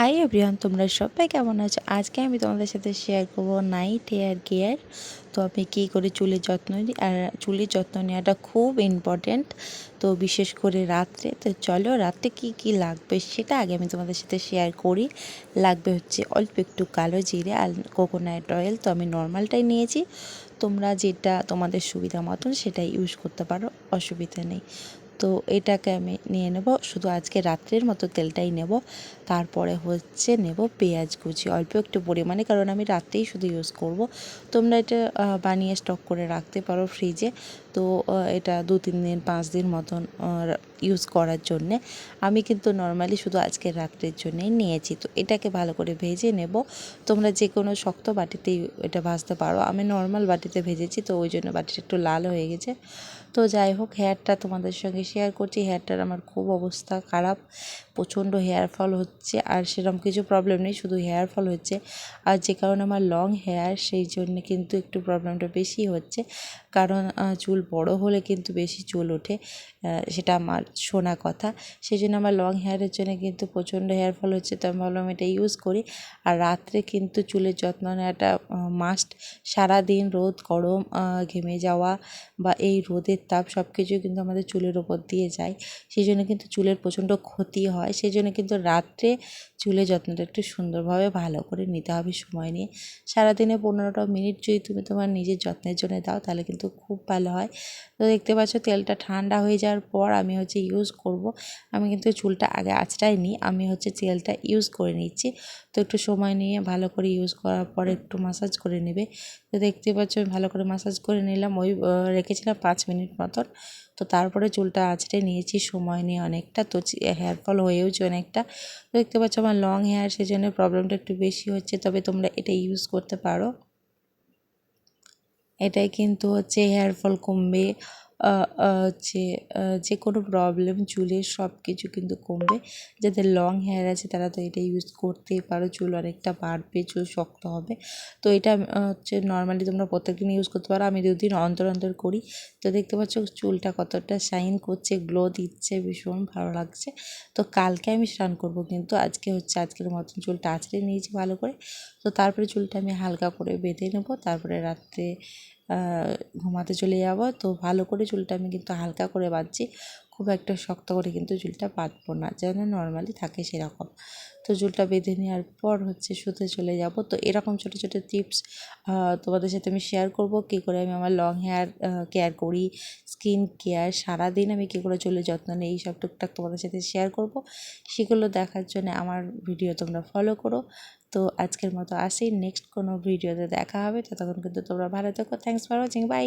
Hi everyone তোমরা সবাই কেমন আছো? আজকে আমি তোমাদের সাথে শেয়ার করব নাইট হেয়ার কেয়ার তো আমি কী করে চুলের যত্ন নিই আর চুলের যত্ন নেওয়াটা খুব ইম্পর্ট্যান্ট তো বিশেষ করে রাত্রে। তো চলো, রাত্রে কী কী লাগবে সেটা আগে আমি তোমাদের সাথে শেয়ার করি। লাগবে হচ্ছে অল্প একটু কালো জিরে আর কোকোনাট অয়েল তো আমি নর্মালটাই নিয়েছি। তোমরা যেটা তোমাদের সুবিধা মতন সেটাই ইউজ করতে পারো। অসুবিধা নেই। তো এটাকে আমি নিয়ে নেব। শুধু আজকে রাত্রের মতো তেলটাই নেব। তারপরে হচ্ছে নেব পেঁয়াজ কুচি। অল্প একটু পরিমাণে, কারণ আমি রাত্রেই শুধু ইউজ করব। তোমরা এটা বানিয়ে স্টক করে রাখতে পারো ফ্রিজে তো এটা দু তিন দিন, পাঁচ দিন মতন ইউজ করার জন্যে। আমি কিন্তু নর্মালি শুধু আজকের রাত্রের জন্যেই নিয়েছি। তো এটাকে ভালো করে ভেজে নেব। তোমরা যে কোনো শক্ত বাটিতেই এটা ভাজতে পারো। আমি নর্মাল বাটিতে ভেজেছি, তো ওই জন্য বাটিটা একটু লাল হয়ে গেছে। তো যাই হোক হেয়ারটা তোমাদের সঙ্গে শেয়ার করছি হেয়ারটার আমার খুব অবস্থা খারাপ, প্রচণ্ড হেয়ার ফল হচ্ছে আর সেরকম কিছু প্রবলেম নেই, শুধু হেয়ার ফল হচ্ছে আর যে কারণে আমার লং হেয়ার সেই জন্য কিন্তু একটু প্রবলেমটা বেশি হচ্ছে কারণ চুল বড় হলে কিন্তু বেশি চুল ওঠে সেটা আমার শোনা কথা। সেই জন্য আমার লং হেয়ারের জন্য কিন্তু প্রচণ্ড হেয়ার ফল হচ্ছে, তো আমি ভাবলাম এটা ইউজ করি আর রাত্রে কিন্তু চুলের যত্ন নেওয়াটা মাস্ট সারাদিন রোদ, গরম ঘেমে যাওয়া বা এই রোদের তাপ সব কিছুই কিন্তু আমাদের চুলের ওপর দিয়ে যায়। সেই জন্য কিন্তু চুলের প্রচণ্ড ক্ষতি হয়। সেই জন্য কিন্তু রাত্রে চুলের যত্নটা একটু সুন্দরভাবে ভালো করে নিতে হবে সময় নিয়ে। সারাদিনে পনেরোটা মিনিট যদি তুমি তোমার নিজের যত্নের জন্য দাও, তাহলে কিন্তু খুব ভালো হয়। তো দেখতে পাচ্ছ তেলটা ঠান্ডা হয়ে যাওয়ার পর আমি হচ্ছে ইউজ করব। আমি কিন্তু চুলটা আগে আঁচড়াই নিই। আমি হচ্ছে তেলটা ইউজ করে নিচ্ছি। তো একটু সময় নিয়ে ভালো করে ইউজ করার পর একটু মাসাজ করে নেবে। তো দেখতে পাচ্ছ আমি ভালো করে মাসাজ করে নিলাম। ওই রেখেছিলাম পাঁচ মিনিট মতন। তো তারপরে চুলটা আঁচড়ে নিয়েছি, সময় নিয়ে অনেকটা। তো হেয়ার ফল হয়েওছে অনেকটা। তো দেখতে পাচ্ছ আমার লং হেয়ার সেই জন্য প্রবলেমটা একটু বেশি হচ্ছে। তবে তোমরা এটা ইউজ করতে পারো। এটাই কিন্তু হচ্ছে হেয়ার ফল কমবে। হচ্ছে যে কোনো প্রবলেম চুলের সব কিছু কিন্তু কমবে। যাদের লং হেয়ার আছে, তারা তো এটা ইউজ করতেই পারো। চুল অনেকটা বাড়বে, চুল শক্ত হবে। তো এটা হচ্ছে নর্মালি তোমরা প্রত্যেকদিন ইউজ করতে পারো। আমি দুদিন অন্তর অন্তর করি। তো দেখতে পাচ্ছ, চুলটা কতটা শাইন করছে গ্লো দিচ্ছে, ভীষণ ভালো লাগছে। তো কালকে আমি স্নান করব কিন্তু আজকে হচ্ছে, আজকের মতন চুলটা আঁচড়ে নিয়েছি ভালো করে। তো তারপরে চুলটা আমি হালকা করে বেঁধে নেব। তারপরে রাত্রে ঘুমাতে চলে যাব। তো ভালো করে চুলটা আমি কিন্তু হালকা করে বাঁধছি। খুব একটা শক্ত করে কিন্তু চুলটা বাঁধবো না, যেন নর্মালি থাকে সেরকম। তো চুলটা বেঁধে নেওয়ার পর হচ্ছে শুতে চলে যাব। তো এরকম ছোটো ছোটো টিপস তোমাদের সাথে আমি শেয়ার করব। কী করে আমি আমার লং হেয়ার কেয়ার করি স্কিন কেয়ার, সারাদিন আমি কী করে চুলের যত্ন নিই এই সব টুকটাক তোমাদের সাথে শেয়ার করব। সেগুলো দেখার জন্য আমার ভিডিও তোমরা ফলো করো। তো আজকের মতো আসি নেক্সট কোনো ভিডিওতে দেখা হবে। ততক্ষণ কিন্তু তোমরা ভালো থেকো। Thanks for watching by